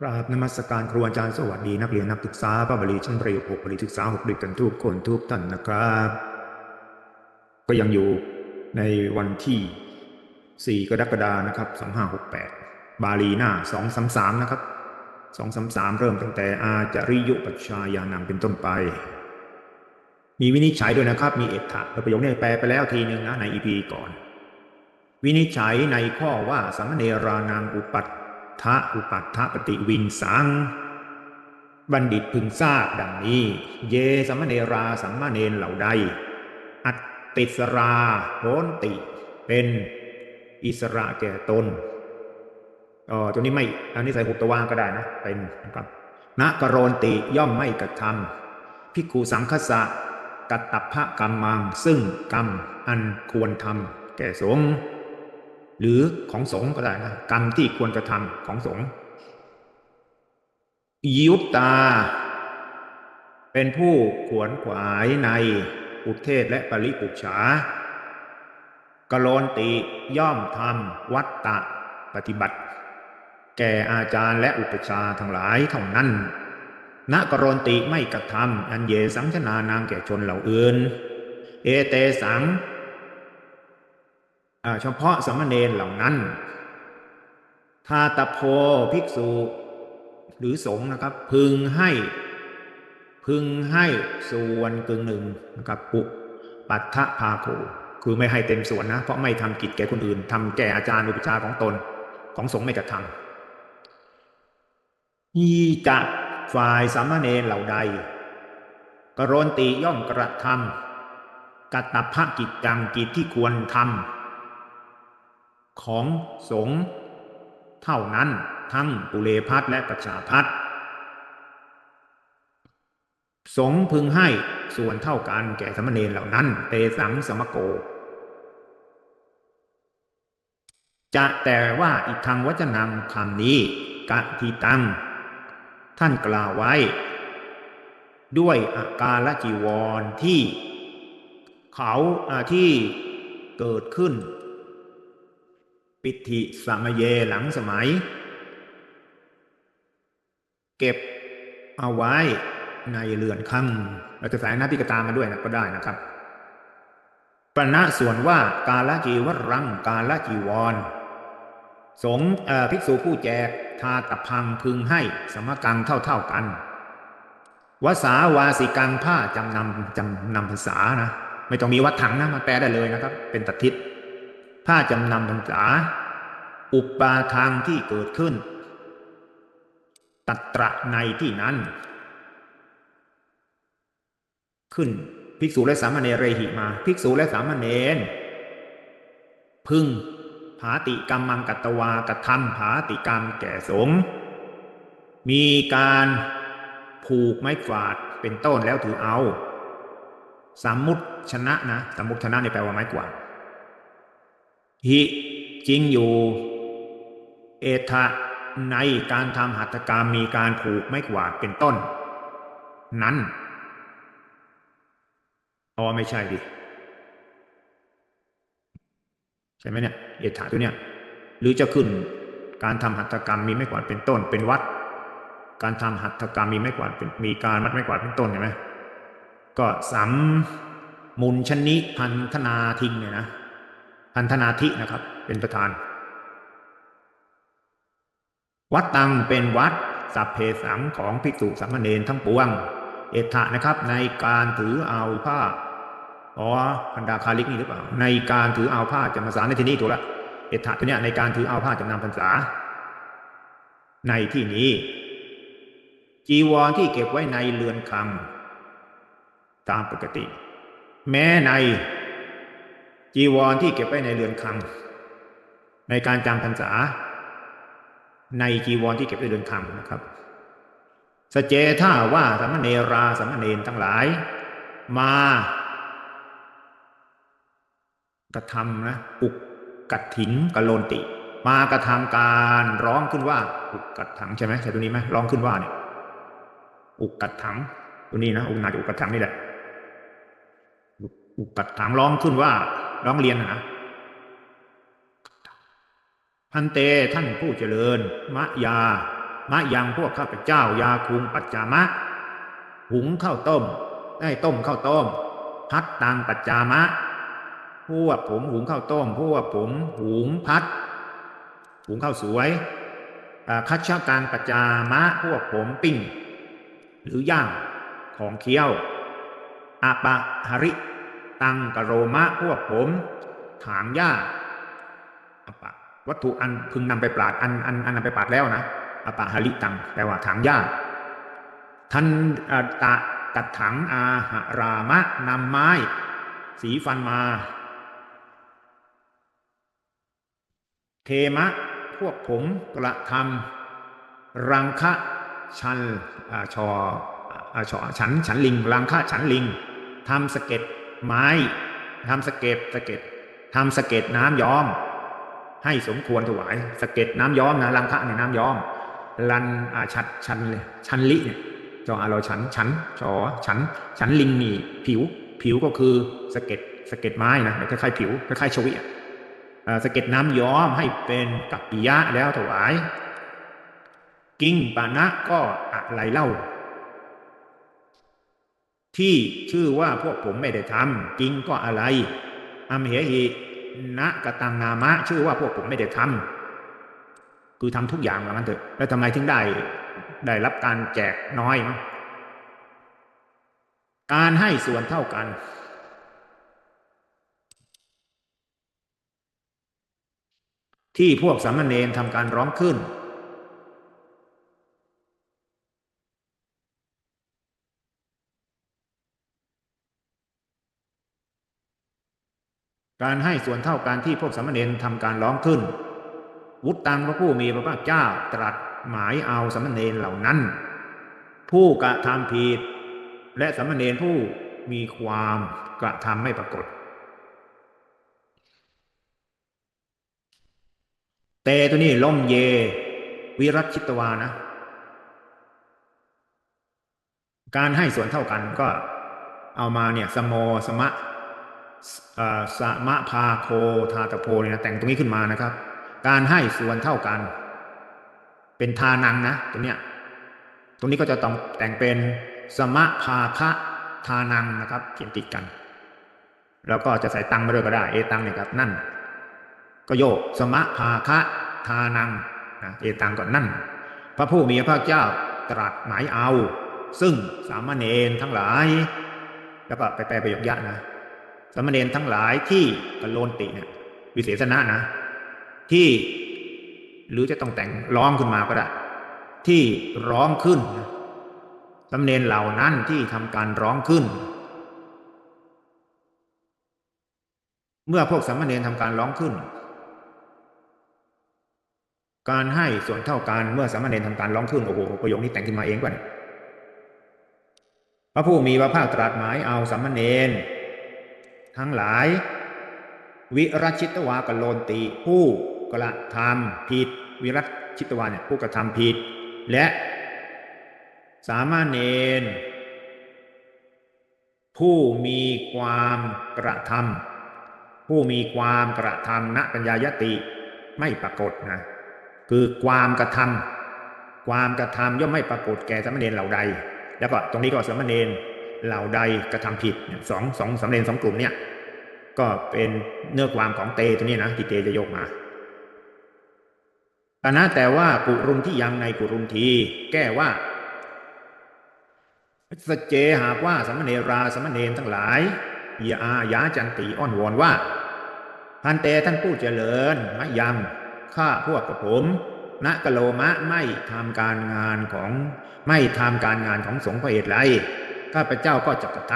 กราบนมัสการครูอาจารย์สวัสดีนักเรียนนักศึกษาพระบรีชั้นประโยคหกบรีศึกษาหกด้วยกันทุกคนทุกท่านนะครับ ก็ยังอยู่ในวันที่ 4 กรกฎานะครับ 2568 บาลีหน้า 233 นะครับ 233 เริ่มตั้งแต่อาจาริยุปัชชายานังเป็นต้นไป มีวินิจฉัยด้วยนะครับ มีเอตถะประโยคนี้แปลไปแล้วทีหนึ่งนะในอีพีก่อน วินิจฉัยในข้อว่าสัมมเนรานังอุปัต ทะอุปัตถปฏิวินสัง บัณฑิตพึงทราบดังนี้ เยสัมมเนราสัมมาเนนเหล่าใด อัตติสราโหนติ เป็นอิสระแก่ตนอ๋อตัวนี้ไม่อันนี้ใส่หุบตะวางก็ได้นะ เป็นนะครับนะกรนติย่อมไม่กระทำพิกูสังคสะกัตตพะกรรมัง ซึ่งกรรมอันควรทำแก่สงฆ์ หรือของสงฆ์ก็ได้นะกรรมที่ควรกระทำของสงฆ์ยุตตา เป็นผู้ขวนขวายในอุเทศและปริปุจฉากโลนติย่อมทำวัตตะปฏิบัติ แก่อาจารย์และอุปชฌาทั้งหลายเท่านั้นณกโรนติไม่กระทำอันเยสังชนา นางแก่ชนเหล่าอื่น เอเตสัง เฉพาะสมณเณรเหล่านั้น ทาตโพภิกษุ หรือสงฆ์นะครับ พึงให้ พึงให้ส่วนกึ่งหนึ่งนะครับปุปัตถภาโคคือไม่ให้เต็มส่วนนะ เพราะไม่ทำกิจแก่คนอื่นทำแก่อาจารย์อุปชาของตนของสงฆ์ไม่กระทำยีจะฝ่ายสามเณรเหล่าใด กรนติย่อมกระทำกัตตภกิจจังกิจที่ควรทำ ของสงฆ์เท่านั้นทั้งปุเรพัทและประชาพัทสงพึงให้ส่วนเท่ากันแก่สามเณรเหล่านั้น เตสังสมโก จะแต่ว่าอีกทางวจนังคำนี้กะทีตัง ท่านกล่าวไว้ ด้วยอาการละจีวรที่ เขาที่เกิดขึ้น ปิติสมเยหลังสมัย เก็บเอาไว้ในเรือนคำเราจะใส่หน้าพิกตามาด้วยนะก็ได้นะครับปณะส่วนว่ากาละจีวรังกาละจีวร สงภิกษุผู้แจกทาตะพังพึงให้สมกังเท่าเท่ากันวสาวาสิกังผ้าจำนำจำนำภาษานะ ไม่ต้องมีวัดถังนะมาแปลได้เลยนะครับ เป็นตัดทิศ ผ้าจำนำภาษา อุปาทางที่เกิดขึ้น ตัตระในที่นั้น ขึ้นภิกษุและสามเณรเรหิมา ภิกษุและสามเณรพึงผาติกรรมังกัตวากระทำผาติกรรมแก่สงมีการผูกไม้ฝาดเป็นต้นแล้วถือเอาสามมุติชนะนะสามมุติชนะนี่แปลว่าไม้กวาด หิจริงอยู่ เอทะในการทำหัตถกรรมมีการผูกไม้กวาดเป็นต้น นั้นอ๋อไม่ใช่ดิใช่ไหมเนี่ยเอถาตัวเนี่ยหรือจะขึ้นการทำหัตถกรรมมีไม่กวาดเป็นต้น เป็นวัด การทำหัตถกรรมมีไม่กวาดเป็นมีการมัดไม่กวาดเป็นต้นใช่ไหมก็สัมมุนชนิพันธนาทิงเนี่ยนะ พันธนาทินะครับ เป็นประธาน วัดตังเป็นวัดสัพเพสังของภิกษุสามเณรทั้งปวง เอถะนะครับ ในการถือเอาผ้าอ๋อพันดาคาลิกนี่หรือเปล่า ในการถือเอาผ้าจำพรรษาในที่นี้ถูกละเอถะตัวเนี้ยในการถือเอาผ้าจำนำพรรษา ในที่นี้ จีวรที่เก็บไว้ในเรือนคำตามปกติ แม้ใน จีวรที่เก็บไว้ในเรือนคำในการจำพรรษา ในจีวรที่เก็บไว้เรือนคำนะครับ สเจท่าว่าสามเณราสามเณรทั้งหลาย มากระทำนะอุกกัดถิงกะโลนติ มากระทำการร้องขึ้นว่า อุกกัดถังใช่ไหมใช่ตัวนี้ไหมร้องขึ้นว่าเนี่ยอุกกัดถังตัวนี้นะอุกนาจะอุกกัดถังนี่แหละอุกอุกกัดถังร้องขึ้นว่า ร้องเรียนนะพันเตท่านผู้เจริญ มะยามะยังพวกข้าพเจ้ายาคุงปัจจามะ หุงข้าวต้ม ได้ต้มข้าวต้ม พัดตังปัจจามะ พวกผมหุงข้าวต้ม พวกผมหุงพัด หุงข้าวสวยอ่าคัชชาการปัจจามะ พวกผมปิ้ง หรือย่างของเคี้ยวอาปะหริ ตังกะโรมะพวกผม ถางหญ้าปะวัตถุอันพึงนำไปปราดอันอันอันนำไปปราดแล้วนะอาปะหริตังแปลว่าถางหญ้าท่านตะกัดถังอาหารามะนำไม้ สีฟันมา เทมะ พวกผมกระทำรังคะชันอชออาชอฉัน ฉันลิง รังคะฉันลิงทำสเก็ด ไม้ทำสเก็ดสเก็ดทำสเก็ดน้ำย้อม ให้สมควรถวายสเก็ดน้ำย้อมนะรังคะเนี่ยน้ำย้อมลันอาชัดชันเลยชันลิเนี่ยจออาเราฉันฉันชอฉันฉันลิงนี่ผิว ผิวก็คือสเก็ดสเก็ดไม้นะคล้ายๆผิวคล้ายๆชวิอะอ่าสเก็ดน้ำย้อมให้เป็นกัปปิยะแล้วถวาย กิ้งปานะก็อะไรเล่า ที่ชื่อว่าพวกผมไม่ได้ทำกิ้งก็อะไรอัมเหหินะกตังนามะ ชื่อว่าพวกผมไม่ได้ทำคือทำทุกอย่างว่างั้นเถอะแล้วทำไมถึงได้ได้รับการแจกน้อยมั้งการให้ส่วนเท่ากัน ที่พวกสามเณรทำการร้องขึ้น การให้ส่วนเท่ากันที่พวกสามเณรทำการร้องขึ้น วุตตังพระผู้มีพระภาคเจ้าตรัสหมายเอาสามเณรเหล่านั้น ผู้กระทำผิด และสามเณรผู้มีความกระทำไม่ปรากฏ เตตัวนี้ล่มเย วิรัชิตวานะ การให้ส่วนเท่ากันก็เอามาเนี่ยสมโมสมะ สมะพาโคทาตะโพเนี่ยนะแต่งตรงนี้ขึ้นมานะครับ การให้ส่วนเท่ากัน เป็นทานังนะตรงเนี้ยตรงนี้ก็จะต้องแต่งเป็นสมะพาคะทานังนะครับเขียนติดกัน แล้วก็จะใส่ตังมาด้วยก็ได้ เอตังเนี่ยครับนั่น ก็โยกสมะพาคะทานังนะเอตังก่อนนั่น พระผู้มีพระเจ้าตรัสหมายเอา ซึ่งสามเณรทั้งหลาย แล้วก็ไปแปลประโยคยะนะ สามเณรทั้งหลายที่กโลนติเนี่ยวิเศษณะนะ ที่หรือจะต้องแต่งร้องขึ้นมาก็ได้ที่ร้องขึ้นสามเณรเหล่านั้นที่ทำการร้องขึ้น เมื่อพวกสามเณรทำการร้องขึ้น การให้ส่วนเท่ากันเมื่อสามเณรทำการร้องขึ้นโอ้โหประโยคนี้แต่งขึ้นมาเองก่อนพระผู้มีพระภาคตรัสหมายเอาสามเณร ทั้งหลาย วิรัชิตวากโลนติ ผู้กระทำผิด วิรัชิตวาเนี่ยผู้กระทำผิด และ สามารเณรผู้มีความกระทำผู้มีความกระทำณปัญญายติไม่ปรากฏนะคือความกระทำความกระทำย่อมไม่ปรากฏแก่สามเณรเหล่าใด แล้วก็ตรงนี้ก็สามเณร เหล่าใดกระทำผิดเนี่ยสองสองสามเณรสองกลุ่มเนี่ย ก็เป็นเนื้อความของเตตัวนี้นะที่เตจะยกมาแต่นะแต่ว่ากุรุนที่ยังในกุรุนที แก้ว่าสเจหากว่าสามเณราสามเณรทั้งหลายยายาจันติอ้อนวอนว่าพันเตท่านผู้เจริญมะยังข้าพวกกับผมณกโลมะไม่ทำการงานของไม่ทำการงานของสงฆ์พระเหตุไร ข้าพเจ้าก็จะกระท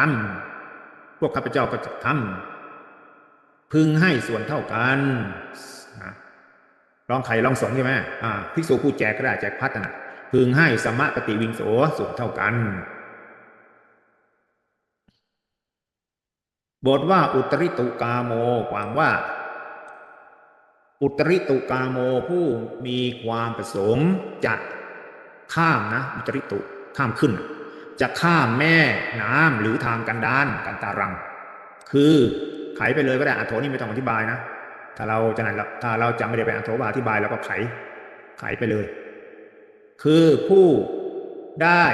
ำพวกข้าพเจ้าก็จะทำพึงให้ส่วนเท่ากันลองไข่ลองสงใช่ไหมอ่าภิกษุผู้แจกก็ได้แจกพัดนะพึงให้สมะปฏิวิงโสส่วนเท่ากัน บทว่าอุตริตุกาโมความว่า อุตริตุกาโมผู้มีความประสงค์จะข้ามนะ อุตริตุข้ามขึ้น จะข้ามแม่น้ำหรือทางกันดานกันตารัง คือไขไปเลยก็ได้อัโถนี่ไม่ต้องอธิบายนะถ้าเราจะไหนถ้าเราจะไม่ได้ไปอัโถบาอธิบายเราก็ไขไขไปเลย คือผู้ได้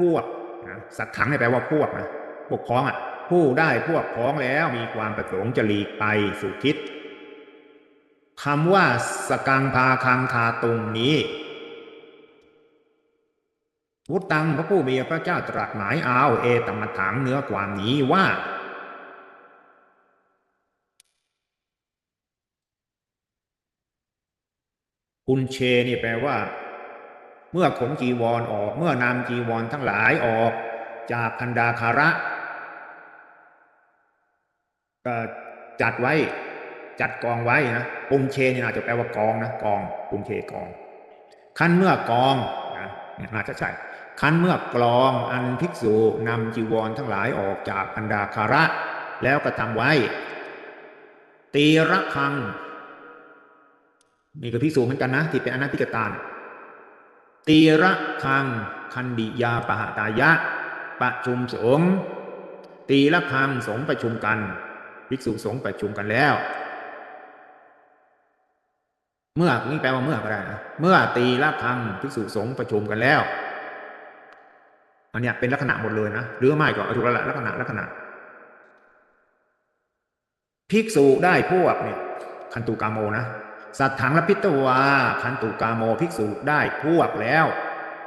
พวกนะสัตถังเนี่ยแปลว่าพวกนะพวกพ้องอะ ผู้ได้พวกพ้องแล้วมีความประสงค์จะหลีกไปสู่ทิศคำว่าสกังพาคังทาตุงนี้ พุทธังพระผู้มีพระเจ้าตรัสหมายเอาเอตมถังเนื้อความนี้ว่ากุนเชนี่แปลว่า เมื่อขนจีวรออก เมื่อนำจีวรทั้งหลายออก จากพันดาคาระก็จัดไว้จัดกองไว้นะปุนเชนี่น่าจจะแปลว่ากองนะกองปุนเชกองขั้นเมื่อกองนะเนี่ยน่าจะใช่ ขั้นเมื่อกลองอันภิกษุนำจีวรทั้งหลายออกจากพันดาคาระ แล้วก็ทำไว้ ตีระฆังนี่ก็พิสูจน์เหมือนกันนะ ที่เป็นอนัตติกตานตีระคังคันดิยาปะหตายะ ประชุมสงตีระคังสงประชุมกัน ภิกษุสงประชุมกันแล้ว เมื่อนี่แปลว่าเมื่อก็ได้นะเมื่อตีระคังภิกษุสงประชุมกันแล้ว อันเนี้ยเป็นลักษณะหมดเลยนะหรือไม่ก็อาถูกแล้วละลักษณะลักษณะภิกษุได้พวกเนี่ยคันตุกามโมนะสัตถังละพิตวาคันตุกาโมภิกษุได้พวกแล้ว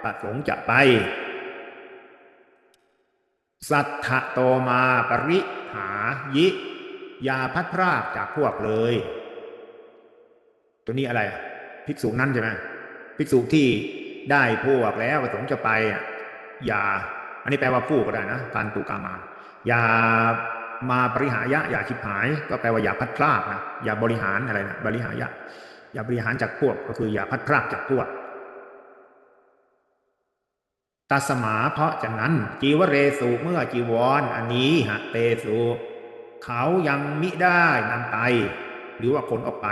ประสงจะไป สัทธโตมาปริหายิยาพัดพรากจากพวกเลย ตัวนี้อะไร ภิกษุนั่นใช่ไหมภิกษุที่ได้พวกแล้วประสงค์จะไปอะ อย่า อันนี้แปลว่าผู้ก็ได้นะคันตุกามา อย่ามาบริหายะ อย่าชิบหาย ก็แปลว่าอย่าพัดพลากนะอย่าบริหารอะไรนะบริหายะ อย่าบริหารจากพวกก็คืออย่าพัดพลากจากพวกตัสมาเพราะฉะนั้น จีวเรสุเมื่อจีวรออันนี้หะเตสุเขายังมิได้นำไป หรือว่าขนออกไป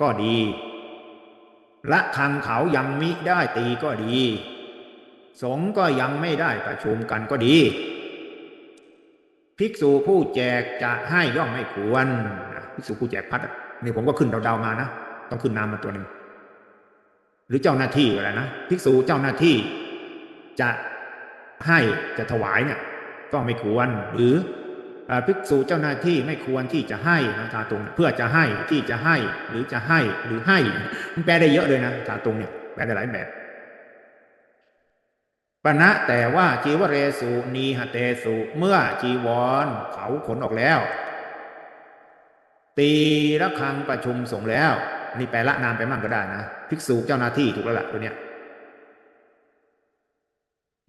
ก็ดี ละคังเขายังมิได้ตีก็ดี สงก็ยังไม่ได้ประชุมกันก็ดี ภิกษุผู้แจกจะให้ย่อมไม่ควรภิกษุผู้แจกพัดนี่ผมก็ขึ้นเดาๆมานะต้องขึ้นนามมาตัวหนึ่งหรือเจ้าหน้าที่อะไรนะภิกษุเจ้าหน้าที่จะให้จะถวายเนี่ยก็ไม่ควร หรือภิกษุเจ้าหน้าที่ไม่ควรที่จะให้นะทาตรงเพื่อจะให้ที่จะให้หรือจะให้หรือให้มันแปลได้เยอะเลยนะทาตรงเนี่ยแปลได้หลายแบบ ปณะแต่ว่าจีวเรสุนีหเตสุ เมื่อจีวรเขาขนออกแล้ว ตีระฆังประชุมสงแล้ว นี่แปลละนามไปมั่งก็ได้นะ ภิกษุเจ้าหน้าที่ถูกแล้วล่ะตัวเนี้ย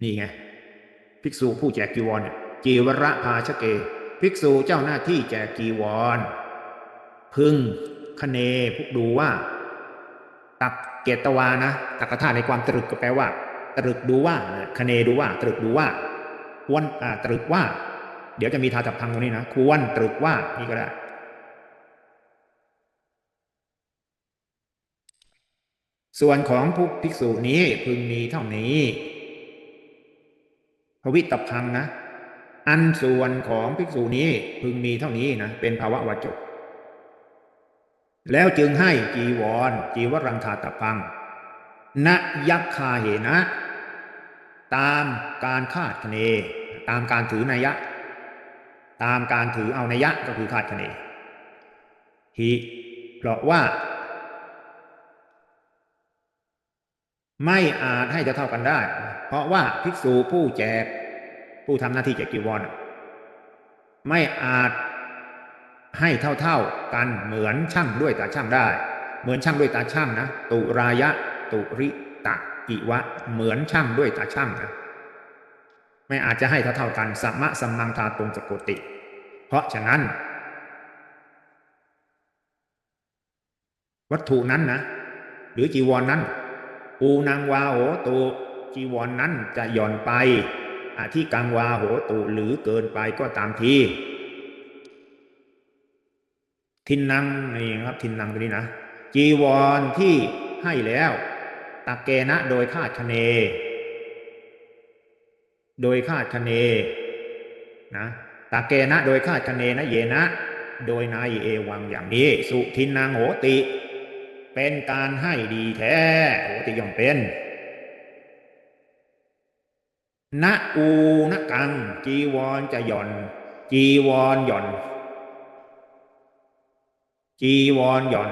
นี่ไง ภิกษุผู้แจกจีวรเนี่ยจีวระภาชเก ภิกษุเจ้าหน้าที่แจกจีวร พึงคเนพุกดูว่า ตักเกตวานะตักกถาในความตรึกก็แปลว่า ตรึกดูว่าคเนดูว่า ตรึกดูว่า ควรตรึกว่า เดี๋ยวจะมีทาจับพังตรงนี้นะ ควรตรึกว่านี่ก็ได้ ส่วนของผู้ภิกษุนี้พึงมีเท่านี้ภวิตพังนะ อันส่วนของภิกษุนี้พึงมีเท่านี้นะ เป็นภาวะวจก แล้วจึงให้จีวรจีวรังคาตพังณยักคาเหนะ ตามการคาดคะเน ตามการถือนัยยะ ตามการถือเอานัยยะก็คือคาดคะเนหิเพราะว่า ไม่อาจให้จะเท่ากันได้ เพราะว่าภิกษุผู้แจก ผู้ทำหน้าที่แจกจีวรไม่อาจให้เท่าๆกันเหมือนช่างด้วยตาช่างได้ เหมือนช่างด้วยตาช่างนะ ตุรายะ ตุริตะ กิวะ เหมือนช่างด้วยตาช่างนะไม่อาจจะให้เท่าๆกันสัมมะสัมมังทาตรงสกติ เพราะฉะนั้น วัตถุนั้นนะหรือจีวรนนั้นปูนางวาโหตุจีวรนนั้นจะหย่อนไปอาที่กังวาโหตุหรือเกินไปก็ตามทีทินนังนี่ครับทินนังตัวนี้นะจีวรที่ให้แล้ว ตักเกณะโดยคาดคะเน โดยคาดคะเนนะตักเกณะโดยคาดคะเนนะเยนะ โดยนายเอวังอย่างนี้ สุทินนางโหติ เป็นการให้ดีแท้โหติย่อมเป็นณอูณกัง จีวรจะหย่อน จีวรหย่อน จีวรหย่อน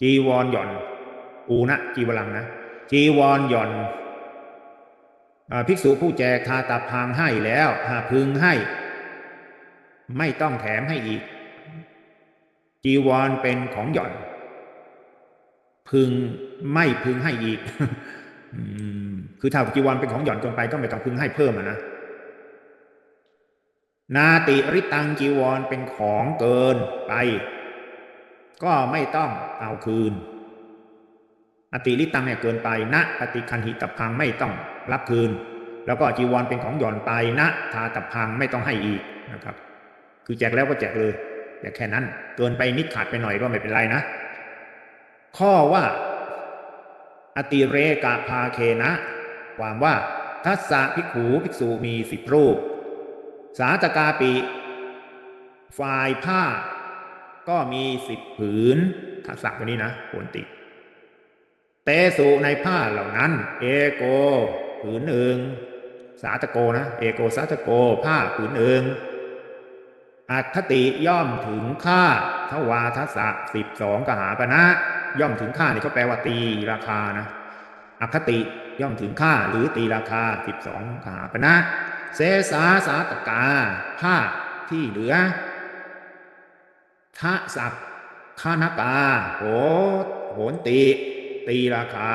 จีวรหย่อน อูนะจีวรังนะจีวรหย่อนอภิกษุผู้แจกทาตาพางให้แล้วหาพึงให้ ไม่ต้องแถมให้อีก จีวรเป็นของหย่อน พึงไม่พึงให้อีกอคือถ้าจีวรเป็นของหย่อนเกินไปก็ไม่ต้องพึงให้เพิ่มนะนาติริตังจีวรเป็นของเกินไป ก็ไม่ต้องเอาคืน อติริตังเนี่ยเกินไปณปฏิคันหิตพังไม่ต้องรับคืน แล้วก็จีวรเป็นของหย่อนไปณทาตพังไม่ต้องให้อีกนะครับ คือแจกแล้วก็แจกเลยแต่แค่นั้นเกินไปนิดขาดไปหน่อยก็ไม่เป็นไรนะ ข้อว่า อติเรกาภาเคนะ ความว่าทัสสะภิกขูภิกษุมีสิบรูป สาตกาปิฝ่ายผ้าก็มีสิบผืนทักษะตัวนี้นะโนติ เตสุในผ้าเหล่านั้น เอโกผืนหนึ่งสาตโกนะ เอโกสาตโก ผ้าผืนหนึ่งอัตติย่อมถึงค่าทวาทัสสะสิบสองกหาปณะย่อมถึงค่านี่เขาแปลว่าตีราคานะอคติย่อมถึงค่าหรือตีราคาสิบสองกหาปณะเสสาสาตกา ผ้าที่เหลือทะสักคานกาโหโหนติ ตีราคา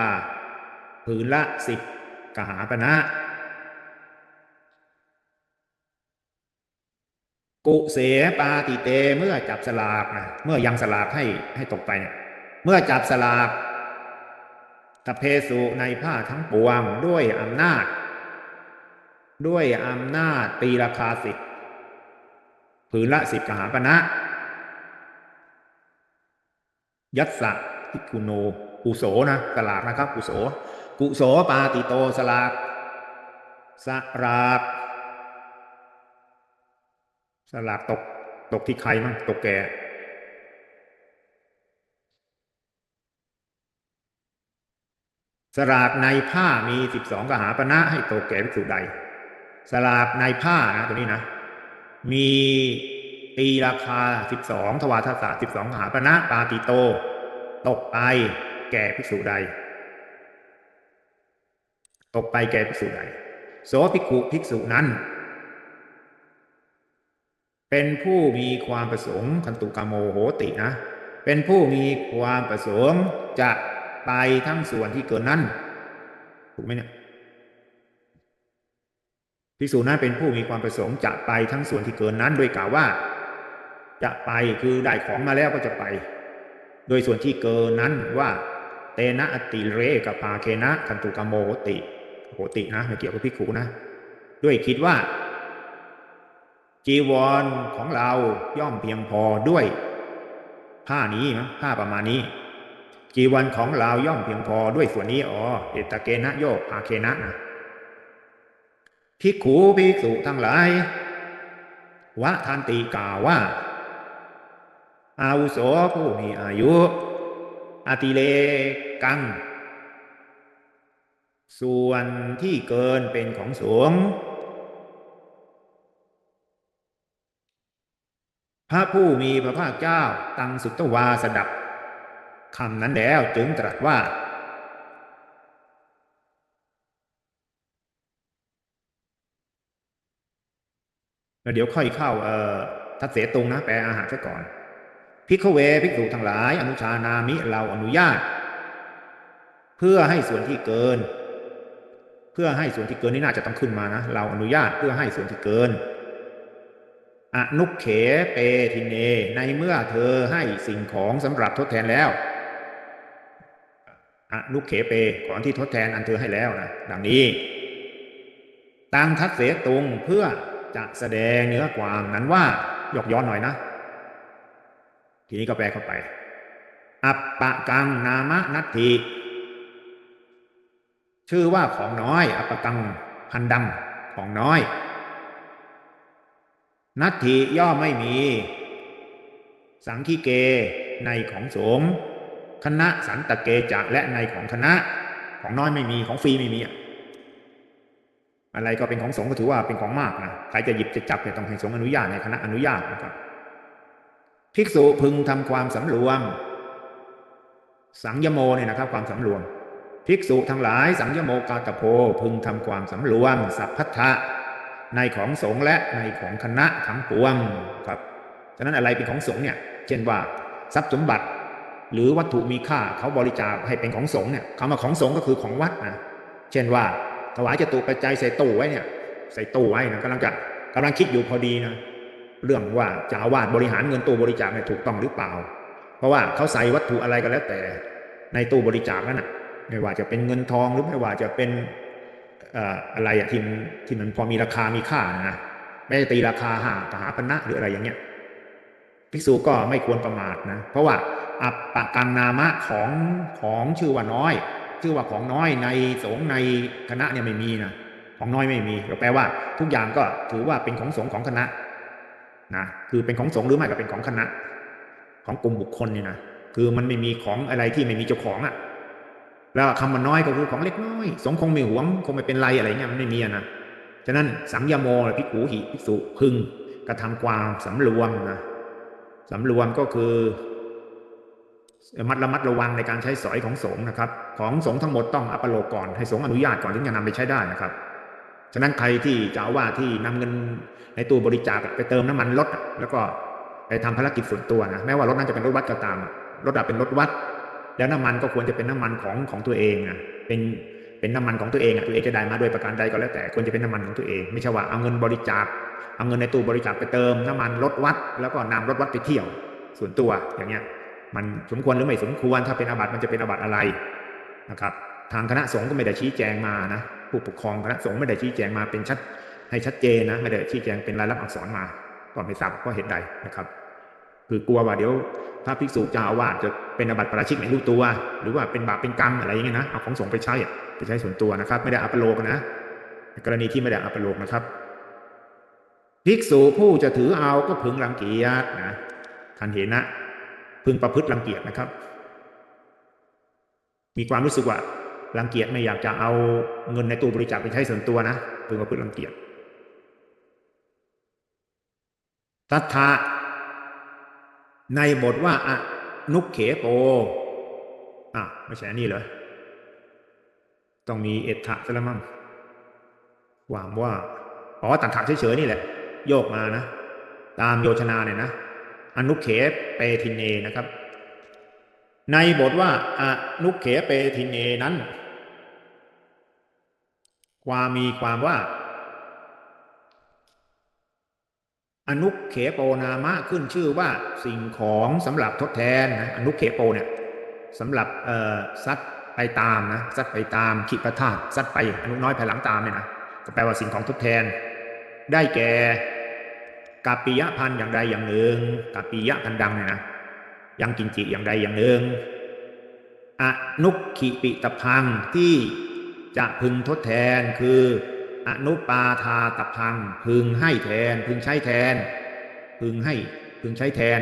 ผืนละสิบกหาปณะกุเสปาติเตเมื่อจับสลากนะเมื่อยังสลากให้ให้ตกไปเนี่ยเมื่อจับสลากตะเพสุในผ้าทั้งปวงด้วยอำนาจ ด้วยอำนาจตีราคาสิบผืนละสิบกหาปณะยัตสะ ทิคุโนกุโสนะสลากนะครับกุโสกุโสปาติโตสลากสลากสลากตกตกที่ใครมั้งตกแกสลากในผ้ามีสิบสองกหาปณะให้ตกแก่ภิกษุใด สลากในผ้านะตัวนี้นะ มีตีราคาสิบสองทวารทัศสิบสองหาปณะปาติโต ตกไปแก่ภิกษุใด ตกไปแก่ภิกษุใด โสภิกขุภิกษุนั้น เป็นผู้มีความประสงค์คันตุกามโมโหตินะ เป็นผู้มีความประสงค์จะไปทั้งส่วนที่เกินนั้น ถูกไหมเนี่ยภิกษุนั้นเป็นผู้มีความประสงค์จะไปทั้งส่วนที่เกินนั้น โดยกล่าวว่า จะไปคือได้ของมาแล้วก็จะไป โดยส่วนที่เกินนั้นว่าเตนะอติเรกับปาเคนะคันตุกโมโหติโหตินะไม่เกี่ยวกับภิขุนะ ด้วยคิดว่า จีวรของเราย่อมเพียงพอด้วย ผ้านี้นะผ้าประมาณนี้ จีวรของเราย่อมเพียงพอด้วยส่วนนี้อ๋อเอตเกนะโยกอาเคนะนะภิขุภิกษุทั้งหลายวะทันติกล่าวว่า อาวุโสผู้มีอายุ อติเลกัง ส่วนที่เกินเป็นของสงฆ์พระผู้มีพระภาคเจ้าตังสุตวาสดับคำนั้นแล้วจึงตรัสว่า แล้วเดี๋ยวค่อยเข้าเอ่อทัศเสตุงนะแปลอาหารซะก่อน พิกขเวภิกษุทั้งหลาย อนุชานามิเราอนุญาต เพื่อให้ส่วนที่เกิน เพื่อให้ส่วนที่เกินนี่น่าจะต้องขึ้นมานะ เราอนุญาตเพื่อให้ส่วนที่เกินอนุเขเปทิเน ในเมื่อเธอให้สิ่งของสำหรับทดแทนแล้วอนุเขเปก่อนที่ทดแทนอันเธอให้แล้วนะดังนี้ตังทัศเสตุงเพื่อจะแสดงเนื้อความนั้นว่ายกย้อนหน่อยนะ ทีนี้ก็แปลเข้าไป อัปปะกังนามะนัตถิชื่อว่าของน้อย อัปปะกังพันดังของน้อย นัตถิย่อไม่มี สังคีเกในของสงฆ์คณะสันตะเกจะและในของคณะ ของน้อยไม่มีของฟรีไม่มีอะอะไรก็เป็นของสงฆ์ก็ถือว่าเป็นของมากนะใครจะหยิบจะจับเนี่ยต้องให้สงฆ์อนุญาตในคณะอนุญาตนะครับ ภิกษุพึงทำความสำรวม สังยโมเนี่ยนะครับ ความสำรวม ภิกษุทั้งหลายสังยโมกาตโพพึงทำความสำรวม สัพพัทธะในของสงฆ์และในของคณะทั้งปวงครับฉะนั้นอะไรเป็นของสงฆ์เนี่ย เช่นว่าทรัพย์สมบัติ หรือวัตถุมีค่าเขาบริจาคให้เป็นของสงฆ์เนี่ยคำว่าของสงฆ์ก็คือของวัดนะเช่นว่าถวายจตุปัจจัยใส่ตู้ไว้เนี่ย ใส่ตู้ไว้นะกำลังจะกำลังคิดอยู่พอดีนะ เรื่องว่าจ้าอาวาสบริหารเงินตู้บริจาคเนี่ยถูกต้องหรือเปล่า เพราะว่าเขาใส่วัตถุอะไรก็แล้วแต่ในตู้บริจาคนั่นนะไม่ว่าจะเป็นเงินทองหรือไม่ว่าจะเป็นอะไรอะที่ที่มันพอมีราคามีค่านะไม่ตีราคาห่าหาปณะหรืออะไรอย่างเงี้ยภิกษุก็ไม่ควรประมาทนะ เพราะว่าอัปปะกังนามะของของชื่อว่าน้อย ชื่อว่าของน้อยในสงในคณะเนี่ยไม่มีนะของน้อยไม่มีก็แปลว่า ทุกอย่างก็ถือว่าเป็นของสงของคณะ นะคือเป็นของสงฆ์หรือไม่ก็เป็นของคณะ ของกลุ่มบุคคลเนี่ยนะคือมันไม่มีของอะไรที่ไม่มีเจ้าของอะ่ะ แล้วคำมันน้อยก็คือของเล็กน้อย สงคงไม่หวงคงไม่เป็นไรอะไรเงี้ยมันไม่มีะนะฉะนั้นสังยโมพิกูหิภิกษุพึงกระทำความสำรวมนะสำรวมก็คือมัดระมัดระวังในการใช้สอยของสงฆ์นะครับ ของสงฆ์ทั้งหมดต้องอัปโลก่อนให้สงฆ์อนุญาตก่อนถึงจะนำไปใช้ได้นะครับ ฉะนั้นใครที่จะเอาว่าที่นำเงินในตู้บริจาคไปเติมน้ำมันรถแล้วก็ไปทำภารกิจส่วนตัวนะแม้ว่ารถนั้นจะเป็นรถวัดก็ตามรถอะเป็นรถวัด แล้วน้ำมันก็ควรจะเป็นน้ำมันของของตัวเองนะเป็นเป็นน้ำมันของตัวเองอะตัวเองจะได้มาโดยประการใดก็แล้วแต่ควรจะเป็นน้ำมันของตัวเอง ไม่ใช่ว่าเอาเงินบริจาคเอาเงินในตู้บริจาคไปเติมน้ำมันรถวัด แล้วก็นำรถวัดไปเที่ยว ส่วนตัวอย่างเงี้ย มันสมควรหรือไม่สมควรถ้าเป็นอาบัติมันจะเป็นอาบัติอะไรนะครับ ทางคณะสงฆ์ก็ไม่ได้ชี้แจงมานะ ผู้ปกครองคณะสงฆ์ไม่ได้ชี้แจงมาเป็นชัดให้ชัดเจนนะไม่ได้ชี้แจงเป็นลายลักษณ์อักษรมาก็ไม่ทราบเพราเหตุใดนะครับ คือกลัวว่าเดี๋ยวถ้าภิกษุจ้าอาวาสจะเป็นอบัติประราชิกไม่รู้ตัว หรือว่าเป็นบาปเป็นกรรมอะไรอย่างเงี้ยนะเอาของสงฆ์ไปใช้ไปใช้ส่วนตัวนะครับ ไม่ได้อัปโลกนะกรณีที่ไม่ได้อัปโลกนะครับภิกษุผู้จะถือเอาก็พึงรังเกียจนะท่านเห็นนะพึงประพฤติรังเกียจนะครับ มีความรู้สึกว่า รังเกียจไม่อยากจะเอาเงินในตู้บริจาคไปใช้ส่วนตัวนะพึงประพฤติรังเกียจทัทธะในบทว่าอะนุกเขโปอะไม่ใช่นี่เหรอต้องมีเอตถะซะล้วมั้งหวังว่าอ๋อตัดถะเฉยๆนี่แหละ โยกมานะ ตามโยชนาเนี่ยนะอนุเขเปทินเนนะครับ ในบทว่าอนุเขเปทินเนนั้น ความมีความว่า อนุเขโปนามะขึ้นชื่อว่าสิ่งของสำหรับทดแทนนะอนุเขโปเนี่ยสำหรับเอ่อซัดไปตามนะซัดไปตามขีปธาตุซัดไปอนุน้อยภายหลังตามเนี่ยนะก็แปลว่าสิ่งของทดแทน ได้แก่กัปปิยะพันธ์อย่างใดอย่างหนึ่งกัปปิยะพันดังเนี่ยนะ ยังกินจิอย่างใดอย่างหนึ่งอนุขิปิตพังที่จะพึงทดแทนคืออนุปาทาตพังพึงให้แทน พึงใช้แทน พึงให้พึงใช้แทน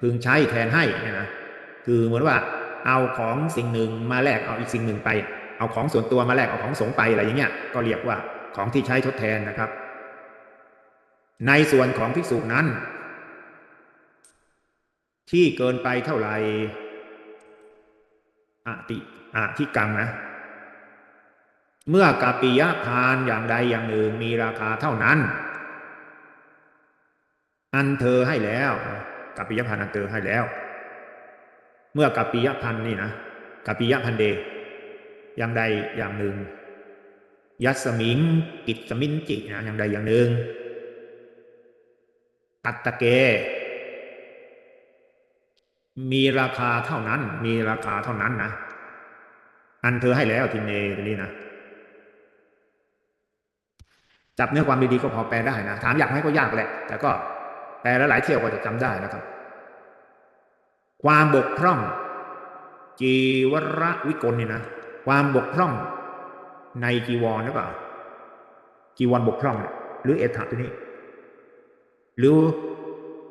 พึงใช้แทนให้เนี่ยนะคือเหมือนว่าเอาของสิ่งหนึ่งมาแลกเอาอีกสิ่งหนึ่งไป เอาของส่วนตัวมาแลกเอาของสงไปอะไรอย่างเงี้ยก็เรียกว่าของที่ใช้ทดแทนนะครับ ในส่วนของภิกษุนั้น ที่เกินไปเท่าไหร่อติอะที่กังนะ เมื่อกาปิยะพานอย่างใดอย่างหนึ่งมีราคาเท่านั้น อันเธอให้แล้วกาปิยะพันอันเธอให้แล้ว เมื่อกาปิยะพันนี่นะกาปิยะพันเด อย่างใดอย่างหนึ่ง ยัสมิงกิจสมินจินะอย่างใดอย่างหนึ่งตัตตะเก มีราคาเท่านั้น มีราคาเท่านั้นนะอันเธอให้แล้วทินเนตัวนี้นะจับเนื้อความดีๆก็พอแปลได้นะถามอยากให้ก็ยากแหละ แต่ก็แปลแล้วหลายเที่ยวก็จะจำได้นะครับ ความบกพร่อง จีวรวิกลนี่นะความบกพร่องในจีวรหรือเปล่าจีวรบกพร่อง หรือเอถะตัวนี้ หรือ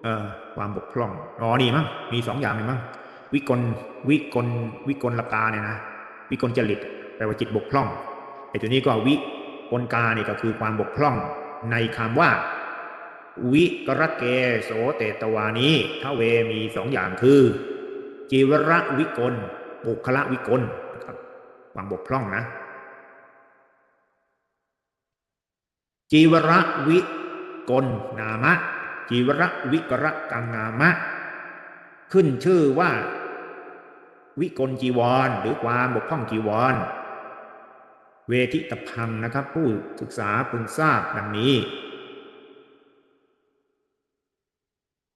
เอ่อ ความบกพร่องอ๋อนี่มั้งมีสองอย่างเลยมั้งวิกลวิกลวิกลลกาเนี่ยนะวิกลจริตแปลว่าจิตบกพร่องไอ้ตัวนี้ก็วิกลกาเนี่ยก็คือความบกพร่องในคำว่า วิกรเกโสเตตวานี้ทเวมีสองอย่างคือ จีวรวิกลบุคละวิกลความบกพร่องนะ จีวรวิกลนามะ จีวรวิกรกังนามะ ขึ้นชื่อว่า วิกลจีวร หรือความบกพร่องจีวร เวทิตพังนะครับ ผู้ศึกษาพึงทราบดังนี้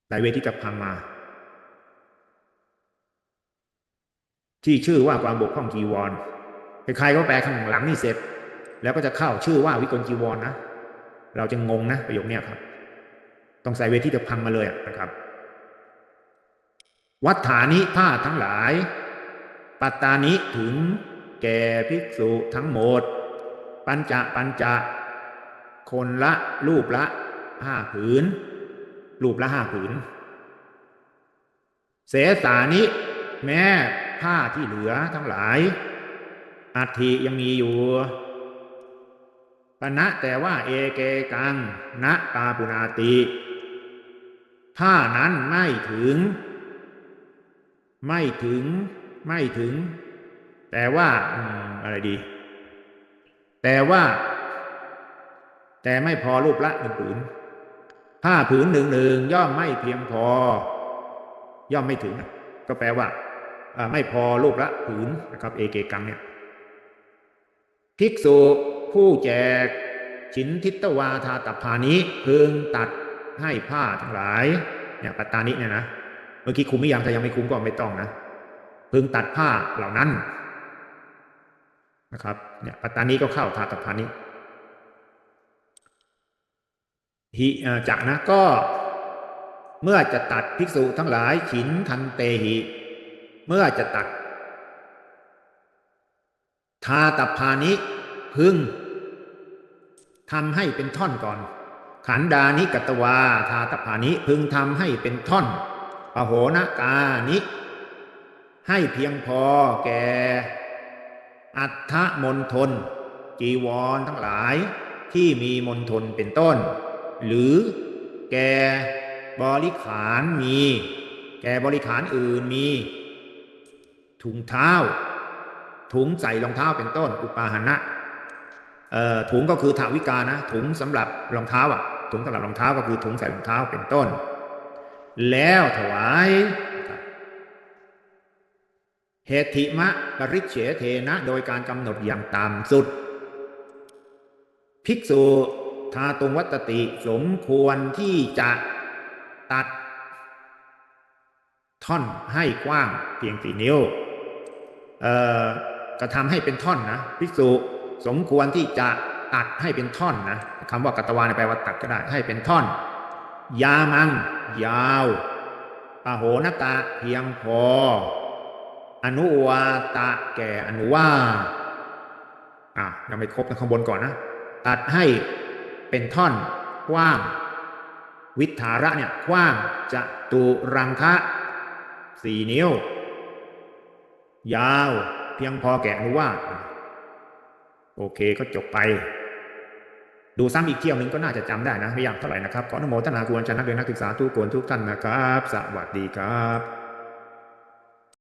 ได้เวทิตพังมา ที่ชื่อว่าความบกพร่องจีวรใครๆก็แปลข้างหลังนี่เสร็จ แล้วก็จะเข้าชื่อว่าวิกลจีวรนนะเราจะงงนะประโยคนี้ครับ ต้องใส่เวทิตพังมาเลยนะครับ วัฏฐานิผ้าทั้งหลาย ปัตตานิถึงแก่ภิกษุทั้งหมด ปัญจะปัญจะคนละรูปละห้าผืน รูปละห้าผืน เสสานิแม้ผ้าที่เหลือทั้งหลายอัฐิยังมีอยู่ปณะแต่ว่าเอเกกังณปาปุนาติ ผ้านั้นไม่ถึง ไม่ถึง ไม่ถึง แต่ว่าอะไรดี แต่ว่า แต่ไม่พอรูปละหนึ่งผืนผ้าผืนหนึ่งหนึ่งย่อมไม่เพียงพอ ย่อมไม่ถึง ก็แปลว่าไม่พอรูปละผืนนะครับ เอเกกังเนี่ยภิกษุผู้แจกชินทิตวาทาตพานิพึงตัด ให้ผ้าทั้งหลายเนี่ยปัตตานิเนี่ยนะเมื่อกี้คุมไม่ยังแต่ยังไม่คุมก็ไม่ต้องนะพึงตัดผ้าเหล่านั้นนะครับเนี่ยปัตตานีก็เข้าทาตพานิหิจักนะก็เมื่อจะตัดภิกษุทั้งหลายฉินทันเตหิ เมื่อจะตัดทาตพานิพึงทำให้เป็นท่อนก่อน ขันดานิกตวาทาตพานิพึงทำให้เป็นท่อนปโหนกานิให้เพียงพอแก่ อัฏฐมนทน จีวรทั้งหลายที่มีมนทนเป็นต้น หรือแก่บริขารมี แก่บริขารอื่นมี ถุงเท้า ถุงใส่รองเท้าเป็นต้น อุปาหนะถุงก็คือถาวิกานะ ถุงสำหรับรองเท้าอะ ถุงสำหรับรองเท้าก็คือถุงใส่รองเท้าเป็นต้น แล้วถวายเหติมะปริเฉเทนะ โดยการกำหนดอย่างต่ำสุด ภิกษุทาตุงวัตติสมควรที่จะตัด ท่อนให้กว้างเพียงสี่นิ้วเอ่อกระทำให้เป็นท่อนนะ ภิกษุสมควรที่จะ ตัดให้เป็นท่อนนะคำว่ากัตวาเนี่ยแปลว่าตัดก็ได้ให้เป็นท่อน ยามัง ยาวปโหนตะเพียงพอ อนุวาตะแก่อนุว่าอะยังไม่ครบนะข้างบนก่อนนะ ตัดให้เป็นท่อนกว้าง วิถาระเนี่ยกว้างจะตุรังคะสี่นิ้ว ยาวเพียงพอแก่อนุว่าโอเคก็จบไป ดูซ้ำอีกเที่ยวหนึ่งก็น่าจะจำได้นะไม่ยากเท่าไหร่นะครับขออนุโมทนากุศลนักเรียนนักศึกษาทุกคนทุกท่านนะครับ สวัสดีครับ